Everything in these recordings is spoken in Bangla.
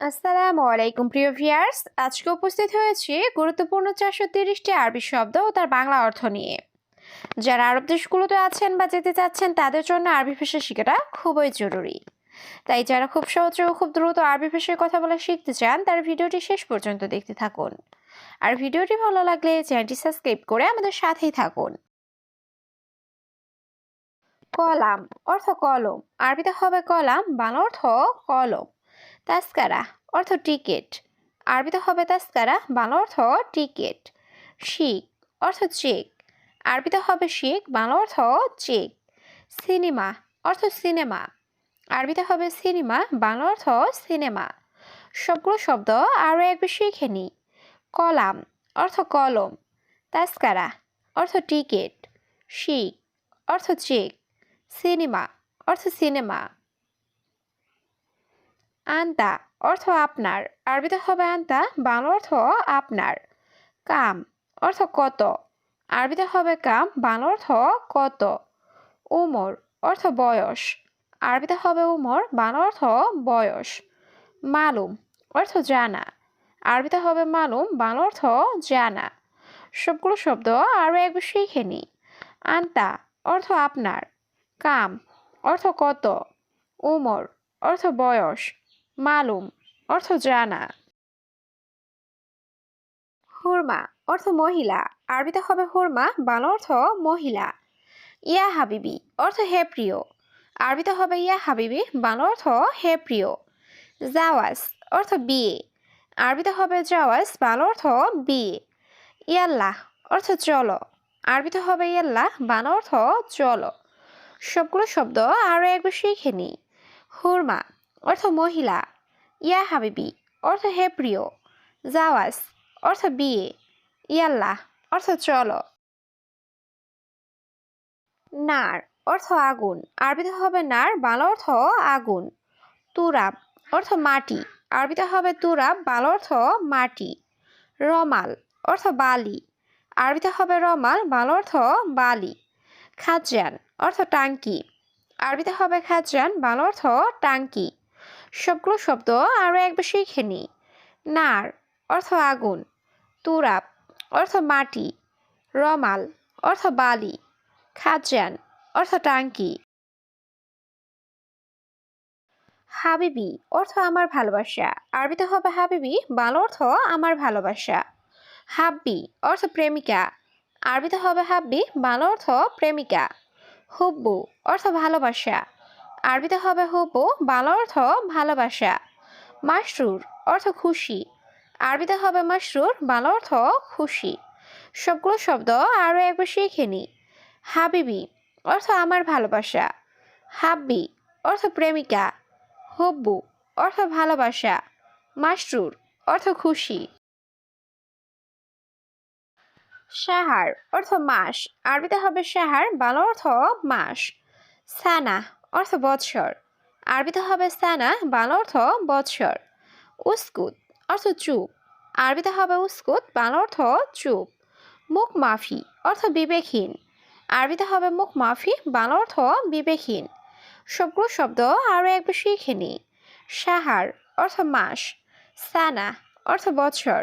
আসসালামু আলাইকুম, প্রিয় ভিয়ার্স আজকে উপস্থিত হয়েছি গুরুত্বপূর্ণ চারশো তিরিশটি আরবি শব্দ ও তার বাংলা অর্থ নিয়ে। যারা আরব দেশগুলোতে আছেন বা যেতে চাচ্ছেন, তাদের জন্য আরবি ভাষা শেখাটা খুবই জরুরি। তাই যারা খুব সহজে ও খুব দ্রুত আরবি ভাষায় কথা বলা শিখতে চান, তার ভিডিওটি শেষ পর্যন্ত দেখতে থাকুন। আর ভিডিওটি ভালো লাগলে চ্যানেলটি সাবস্ক্রাইব করে আমাদের সাথেই থাকুন। কলাম অর্থ কলম। আরবিতে হবে কলাম, বাংলা অর্থ কলম। তাস্কারা অর্থ টিকিট। আরবিতে হবে তাস্কারা, বাংলা অর্থ টিকিট। শিখ অর্থ চেক। আরবিতে হবে শিখ, বাংলা অর্থ চেক। সিনেমা অর্থ সিনেমা। আরবিতে হবে সিনেমা, বাংলা অর্থ সিনেমা। সবগুলো শব্দ আরও একবার শিখে নিই। কলাম অর্থ কলম। তাস্কারা অর্থ টিকিট। শিখ অর্থ চেক। সিনেমা অর্থ সিনেমা। আন্তা অর্থ আপনার, আরবিতে হবে আন্তা, বাংলা অর্থ আপনার। কাম অর্থ কত, আরবিতে হবে কাম, বাংলা অর্থ কত। উমর অর্থ বয়স, আরবিতে হবে উমর, বাংলা অর্থ বয়স। মালুম অর্থ জানা, আরবিতে হবে মালুম, বাংলা অর্থ জানা। সবগুলো শব্দ আরও একবার শিখে নিই আন্তা অর্থ আপনার, কাম অর্থ কত, উমর অর্থ বয়স। মালুম, অর্থ জানা। হুরমা, অর্থ মহিলা। আরবিতে হবে হুরমা, বাংলা অর্থ মহিলা। ইয়া হাবিবি, অর্থ হে প্রিয়। আরবিতে হবে ইয়া হাবিবি, বাংলা অর্থ হে প্রিয়। জাওয়াজ, অর্থ বিয়ে। আরবিতে হবে জাওয়াজ, বাংলা অর্থ বিয়ে। ইয়াল্লাহ, অর্থ চলো। আরবিতে হবে ইয়াল্লাহ, বাংলা অর্থ চলো। সবগুলো শব্দ আরও একবার শিখে নিই। হুরমা অর্থ মহিলা, ইয়া হাবিবি, অর্থ হে প্রিয়, জাওয়াজ, অর্থ বিয়ে, ইয়াল্লাহ, অর্থ চলো। নার, অর্থ আগুন, আরবিতে হবে নার, বাংলা অর্থ আগুন। তুরাব, অর্থ মাটি, আরবিতে হবে তুরাব, বাংলা অর্থ মাটি। রমাল, অর্থ বালি, আরবিতে হবে রমাল, বাংলা অর্থ বালি। খাজান অর্থ টাঙ্কি, আরবিতে হবে খাজান বাংলা অর্থ টাঙ্কি। সবগুলো শব্দ আরও একবার শিখে নিই নার অর্থ আগুন, তুরাপ অর্থ মাটি, রমাল অর্থ বালি, খাজান অর্থ টাঙ্কি। হাবিবি অর্থ আমার ভালোবাসা, আরবিতে হবে হাবিবি, বাংলা অর্থ আমার ভালোবাসা। হাব্বি অর্থ প্রেমিকা, আরবিতে হবে হাব্বি, বাংলা অর্থ প্রেমিকা। হুব্বু অর্থ ভালোবাসা। আরবিতে হবে হুব্বু বাল অর্থ ভালোবাসা। মাসরুর অর্থ খুশি। আরবিতে হবে মাসরুর বাল অর্থ খুশি। সবগুলো শব্দ আরও একবার শিখে নিই হাবিবি অর্থ আমার ভালোবাসা। হাব্বি অর্থ প্রেমিকা। হব্বু অর্থ ভালোবাসা। মাসরুর অর্থ খুশি। সাহার অর্থ মাস। আরবিতে হবে সাহার বাল অর্থ মাস। সানা অর্থ বৎসর। আরবিতে হবে সানা, বাংলা অর্থ বৎসর। উস্কুত, অর্থ চুপ। আরবিতে হবে উস্কুত, বাংলা অর্থ চুপ। মুখ মাফি, অর্থ বিবেকহীন। আরবিতে হবে মুখ মাফি, বাংলা অর্থ বিবেকহীন। সবগুলো শব্দ আরও একবার শিখে নিই সাহার, অর্থ মাস। সানা, অর্থ বৎসর।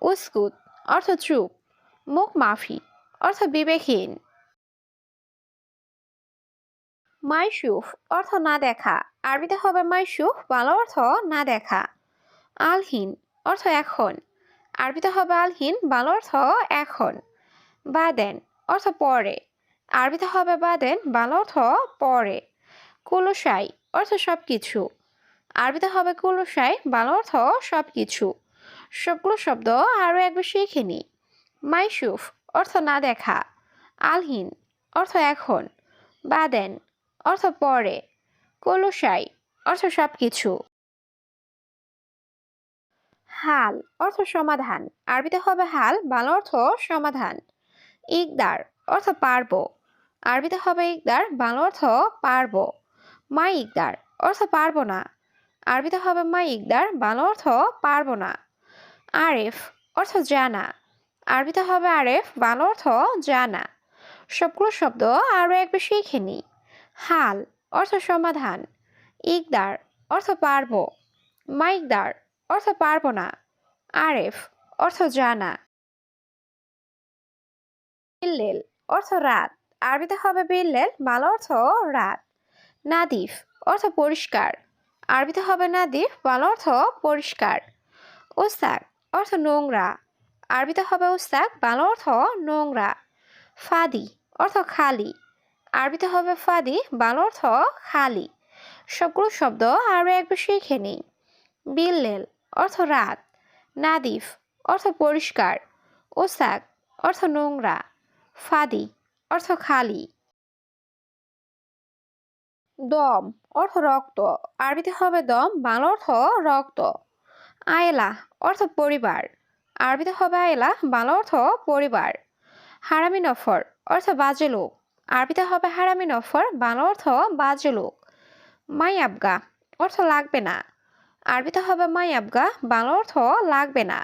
উস্কুত, অর্থ চুপ। মুখ মাফি, অর্থ বিবেকহীন। মাইসুফ অর্থ না দেখা। আরবিতে হবে মাইসুফ বাংলা অর্থ না দেখা। আলহীন অর্থ এখন। আরবিতে হবে আলহীন, বাংলা অর্থ এখন। বাদেন অর্থ পরে। আরবিতে হবে বাদেন, বাংলা অর্থ পরে। কুলুসাই অর্থ সব কিছু আরবিতে হবে কুলুসাই, বাংলা অর্থ সব কিছু সবগুলো শব্দ আরও একবার শিখে নিই। মাইসুফ অর্থ না দেখা। আলহীন অর্থ এখন। বাদেন অর্থ পরে কলুসাই অর্থ সব কিছু হাল, অর্থ সমাধান। আরবিতে হবে হাল, বাংলা অর্থ সমাধান। ইকদার, অর্থ পারব। আরবিতে হবে ইকদার, বাংলা অর্থ পারব। মা ইকদার, অর্থ পারব না। আরবিতে হবে মা ইকদার, বাংলা অর্থ পারব না। আরেফ, অর্থ জানা। আরবিতে হবে আরেফ, বাংলা অর্থ জানা। সবগুলো শব্দ আরও একবার শিখে নিই হাল, অর্থ সমাধান। ইকদার, অর্থ পারব। মাইকদার, অর্থ পারব না। আরেফ, অর্থ জানা। বিল্লেল, অর্থ রাত। আরবিতে হবে বিল্লেল, বাংলা অর্থ রাত। নাদিফ, অর্থ পরিষ্কার। আরবিতে হবে নাদিফ, বাংলা অর্থ পরিষ্কার। ওস্তাক, অর্থ নোংরা। আরবিতে হবে ওস্তাক, বাংলা অর্থ নোংরা। ফাদি, অর্থ খালি। আরবিতে হবে ফাদি, বাংলা অর্থ খালি সবগুলো শব্দ আরও একবার শিখে নিই। বিল্লেল, অর্থ রাত। নাদিফ, অর্থ পরিষ্কার। ওসাক, অর্থ নোংরা। ফাদি, অর্থ খালি। দম, অর্থ রক্ত। আরবিতে হবে দম, বাংলা অর্থ রক্ত। আয়লা, অর্থ পরিবার। আরবিতে হবে আয়লা, বাংলা অর্থ পরিবার। হারামি নফর অর্থ বাজে লোক। আরবিতে হবে হারামি নফর বাংলা অর্থ বাজে লোক। মাই আবগা, অর্থ লাগবে না। আরবিতে হবে মাই আবগা, বাংলা অর্থ লাগবে না।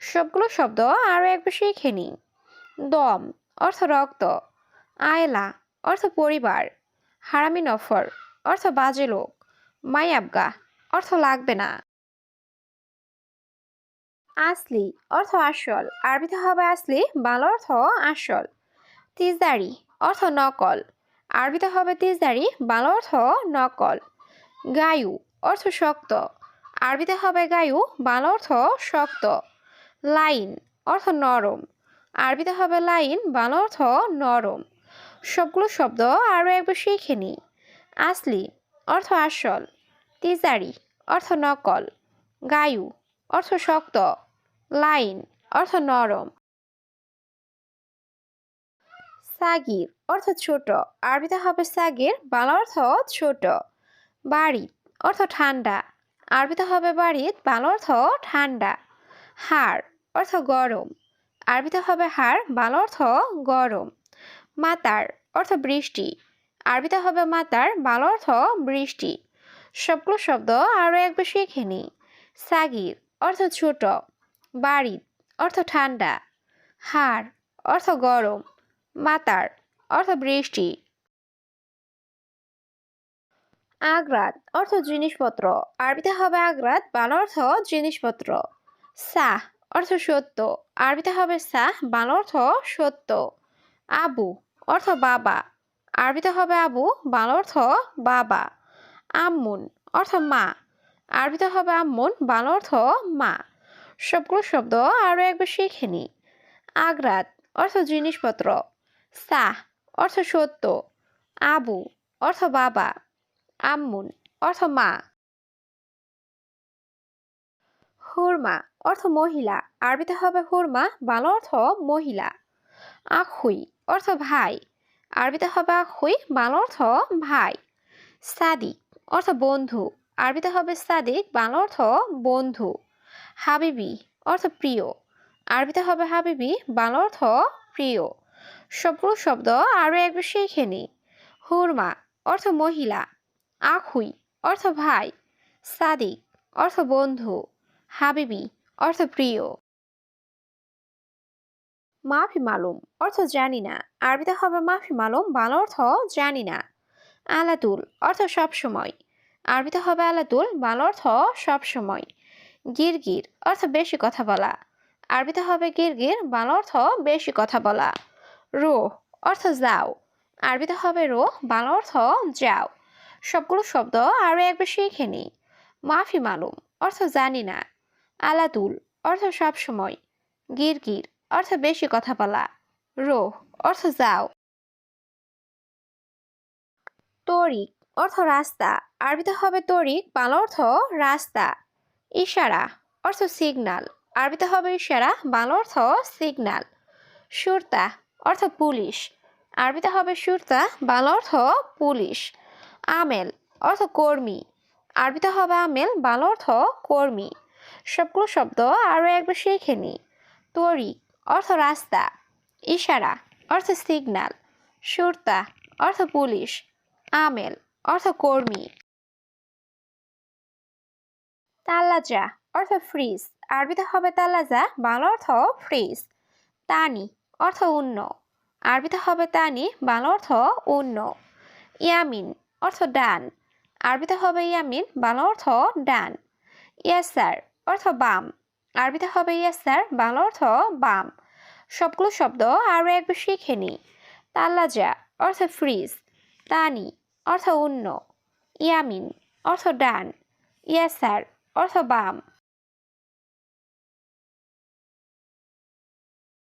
সবগুলো শব্দ আরও একবার শিখে নিই দম, অর্থ রক্ত। আয়লা, অর্থ পরিবার। হারামি নফর অর্থ বাজে লোক। মাই আবগা, অর্থ লাগবে না। আসলি, অর্থ আসল। আরবিতে হবে আসলি, বাংলা অর্থ আসল। তিজদারি অর্থ নকল। আরবিতে হবে তিজদারি, বাংলা অর্থ নকল। গায়ু, অর্থ শক্ত। আরবিতে হবে গায়ু, বাংলা অর্থ শক্ত। লাইন, অর্থ নরম। আরবিতে হবে লাইন, বাংলা অর্থ নরম। সবগুলো শব্দ আরও একবার শিখে নিই। আসলি, অর্থ আসল। তিজারি অর্থ নকল। গায়ু, অর্থ শক্ত। লাইন, অর্থ নরম। সাগির অর্থ ছোট। আরবিতে হবে সাগির, বাংলা অর্থ ছোট। বাড়ি অর্থ ঠান্ডা। আরবিতে হবে বাড়িত বাংলা অর্থ ঠান্ডা। হাড় অর্থ গরম। আরবিতে হবে হাড়, বাংলা অর্থ গরম। মাতার অর্থ বৃষ্টি। আরবিতে হবে মাতার, বাংলা অর্থ বৃষ্টি। সবগুলো শব্দ আরও একবার শিখে নিই। সাগির অর্থ ছোট। বাড়ি অর্থ ঠান্ডা। হাড় অর্থ গরম। মাতার অর্থ বৃষ্টি। আগ্রাত, অর্থ জিনিসপত্র। আরবিতে হবে আগ্রাত, বাংলা অর্থ জিনিসপত্র। সাহ, অর্থ সত্য। আরবিতে হবে সাহ, বাংলা অর্থ সত্য। আবু, অর্থ বাবা। আরবিতে হবে আবু, বাংলা অর্থ বাবা। আম্মুন, অর্থ মা। আরবিতে হবে আম্মুন, বাংলা অর্থ মা। সবগুলো শব্দ আরও একবার শিখে আগ্রাত, অর্থ জিনিসপত্র। সাহ অর্থ সত্য। আবু, অর্থ বাবা। আম্মুন, অর্থ মা। হুরমা, অর্থ মহিলা। আরবিতে হবে হুরমা, বাংলা অর্থ মহিলা। আখুই, অর্থ ভাই। আরবিতে হবে আখুই, বাংলা অর্থ ভাই। সাদিক, অর্থ বন্ধু। আরবিতে হবে সাদিক, বাংলা অর্থ বন্ধু। হাবিবি, অর্থ প্রিয়। আরবিতে হবে হাবিবি, বাংলা অর্থ প্রিয়। সবগুলো শব্দ আরও একবার শিখে নিই। হুরমা অর্থ মহিলা। আখুই অর্থ ভাই। সাদিক অর্থ বন্ধু। হাবিবি অর্থ প্রিয়। মাফি মালুম অর্থ জানি না। আরবিতে হবে মাফি মালুম, বাংলা অর্থ জানি না। আলাতুল অর্থ সবসময় আরবিতে হবে আলাতুল, বাংলা অর্থ সবসময় গিরগির অর্থ বেশি কথা বলা। আরবিতে হবে গিরগির, বাংলা অর্থ বেশি কথা বলা। রো অর্থ যাও। আরবিতে হবে রো, বাংলা অর্থ যাও। সবগুলো শব্দ আরও একবার শিখে নিই। মাফি মালুম, অর্থ জানি না। আলাতুল অর্থ সবসময় গিরগির, অর্থ বেশি কথা বলা। রো, অর্থ যাও। তরিক, অর্থ রাস্তা। আরবিতে হবে তরিক, বাংলা অর্থ রাস্তা। ইশারা, অর্থ সিগনাল আরবিতে হবে ইশারা, বাংলা অর্থ সিগনাল সুরতা অর্থ পুলিশ। আরবিতে হবে সুরতা, বাংলা অর্থ পুলিশ। আমেল, অর্থ কর্মী। আরবিতে হবে আমেল, বাংলা অর্থ কর্মী। সবগুলো শব্দ আরও একবার শিখে নিই। তরিক, অর্থ রাস্তা। ইশারা, অর্থ সিগনাল সুরতা, অর্থ পুলিশ। আমেল, অর্থ কর্মী। তাল্লাজা অর্থ ফ্রিজ। আরবিতে হবে তাল্লাজা বাংলা অর্থ ফ্রিজ। তানি অর্থ উন্ন আরবিতে হবে তানি, বাংলা অর্থ উন্ন ইয়ামিন, অর্থ ডান। আরবিতে হবে ইয়ামিন, বাংলা অর্থ ডান। ইয়াস স্যার অর্থ বাম। আরবিতে হবে ইয়াস স্যার বাংলা অর্থ বাম। সবগুলো শব্দ আরও একবার শিখে নিই। তাল্লাজা অর্থ ফ্রিজ। তানি, অর্থ অন্য। ইয়ামিন, অর্থ ডান। ইয়াসার, অর্থ বাম।